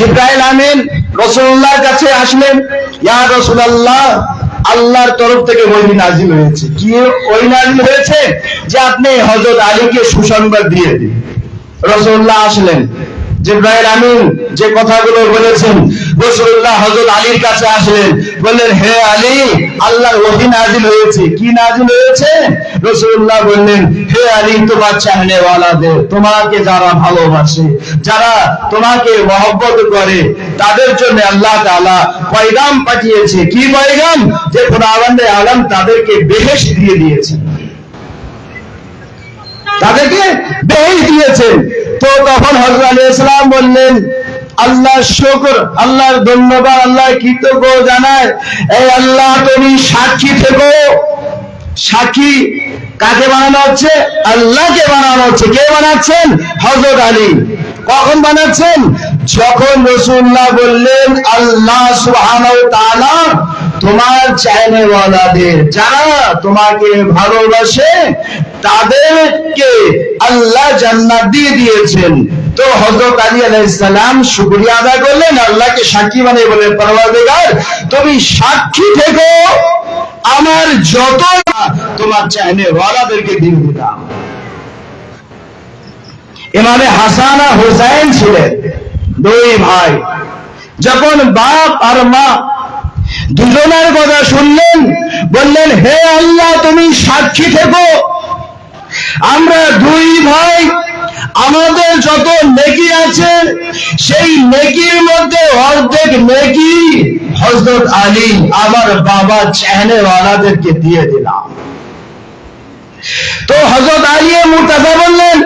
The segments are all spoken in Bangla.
জিব্রাইল আমিন রসুল্লাহর কাছে আসলেন, ইয়া রসুল্লাহ আল্লাহর তরফ থেকে ওই নাজিল হয়েছে। কি ওই নাজিল হয়েছে? যে আপনি হজরত আলীকে সুসংবাদ দিয়ে দিন। রসুল্লাহ আসলেন জিব্রাইল আমিন যে কথাগুলো বলেছেন, রসুল্লাহ হযরত আলীর কাছে আসলেন, বললেন, হে আলী, আল্লাহর ওহী নাজিল হয়েছে। কি নাজিল হয়েছে? রসুল্লাহ বললেন, হে আলী, তোমার চাহনে ওয়ালাদের তোমাকে যারা ভালোবাসে, যারা তোমাকে মহব্বত করে, তাদের জন্য আল্লাহ তাআলা পয়গাম পাঠিয়েছে। কি পয়গাম? যে খোদাবন্দে আলম তাদেরকে বেহেশ দিয়ে দিয়েছে। তাদেরকে বেহেশ দিয়েছেন তো তখন হজরত ইসলাম বললেন আল্লাহ শুকর, আল্লাহর ধন্যবাদ আল্লাহ কৃতজ্ঞ জানায়। এই আল্লাহ তুমি সাক্ষী থেকো। সাক্ষী কাকে বানানো হচ্ছে? আল্লাহকে বানানো হচ্ছে। কে বানাচ্ছেন? হজরত আলী। কখন বানাচ্ছেন? যখন রসুল্লাহ বললেন, আল্লাহ তাআলা তোমার চাইনেওয়ালাদের যারা তোমাকে ভালোবাসে তাদেরকে আল্লাহ জান্নাত দিয়ে দিয়েছেন। তো হযরত আলী আলাইহিস সালাম শুকরিয়া আদায় করলেন, আল্লাহকে সাক্ষী বানিয়ে বলেন পরওয়ারদিগার, তুমি সাক্ষী থেকো। আমার যত তোমার চাইনে ওয়ালাদেরকে দিয়ে দিলাম ইমামে হাসান হোসাইন ছিলেন, দুই ভাই। যখন বাপ আর মা দুজনের কথা শুনলেন, বললেন, হে আল্লাহ, তুমি সাক্ষী থেকো। আমরা দুই ভাই, আমাদের যত নেকি আছে, সেই নেকির মধ্যে অর্ধেক নেকি হজরত আলী, আমার বাবা চাহনে ওয়ালাদেরকে দিয়ে দিলাম। তো হজরত আলী মুর্তাজা বললেন,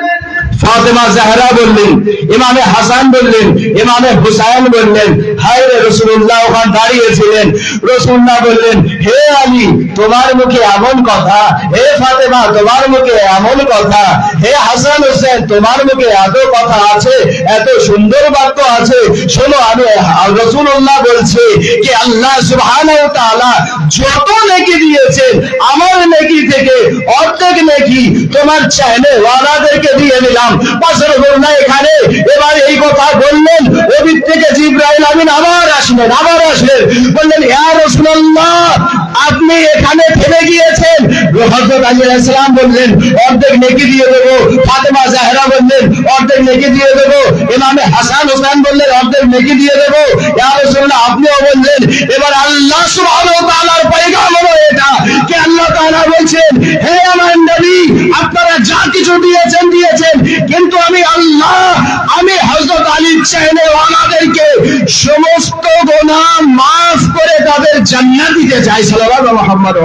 ফাতেমা জাহরা বললেন, ইমামে হাসান বললেন, ইমামে হুসাইন বললেন হায় রে রসুল্লাহ দাঁড়িয়েছিলেন। রসুল্লাহ বললেন, হে আলী, তোমার মুখে এমন কথা, হে ফাতেমা, তোমার মুখে এমন কথা, হে হাসান হোসেন, তোমার মুখে এত কথা আছে, এত সুন্দর বাক্য আছে। শোনো, আমি রসুল্লাহ বলছি কি, আল্লাহ সুবহানাহু তাআলা যত নেকি দিয়েছেন, আমার নেকি থেকে অর্ধেক নেকি তোমার চাইলে ওয়ালাদেরকে দিয়ে দিলাম। পাশের বন্যা এখানে। এবার এই কথা বললেন ওদিক থেকে জিব্রাইল আমিন আবার আসলেন আবার আসলেন। বললেন, ইয়া রাসূলুল্লাহ, আপনি এখানে থেমে গিয়েছেন। হযরত আলী আলাইহিস বললেন, অর্ধেক নেকি দিয়ে দেব। ফাতেমা জাহরা বললেন, অর্ধেক নেকি দিয়ে দেব। ইমামে হাসান হোসেন বললেন, অর্ধেক নেকি দিয়ে দেব। ইয়া রাসূলুল্লাহ, আপনিও বললেন, এবার আল্লাহ সুবহানাহু ওয়া তাআলার চাইলে ওনাদেরকে সমস্ত গোনা মাফ করে তাদের জান্নাত দিতে চাই সালাবাদ মোহাম্মদ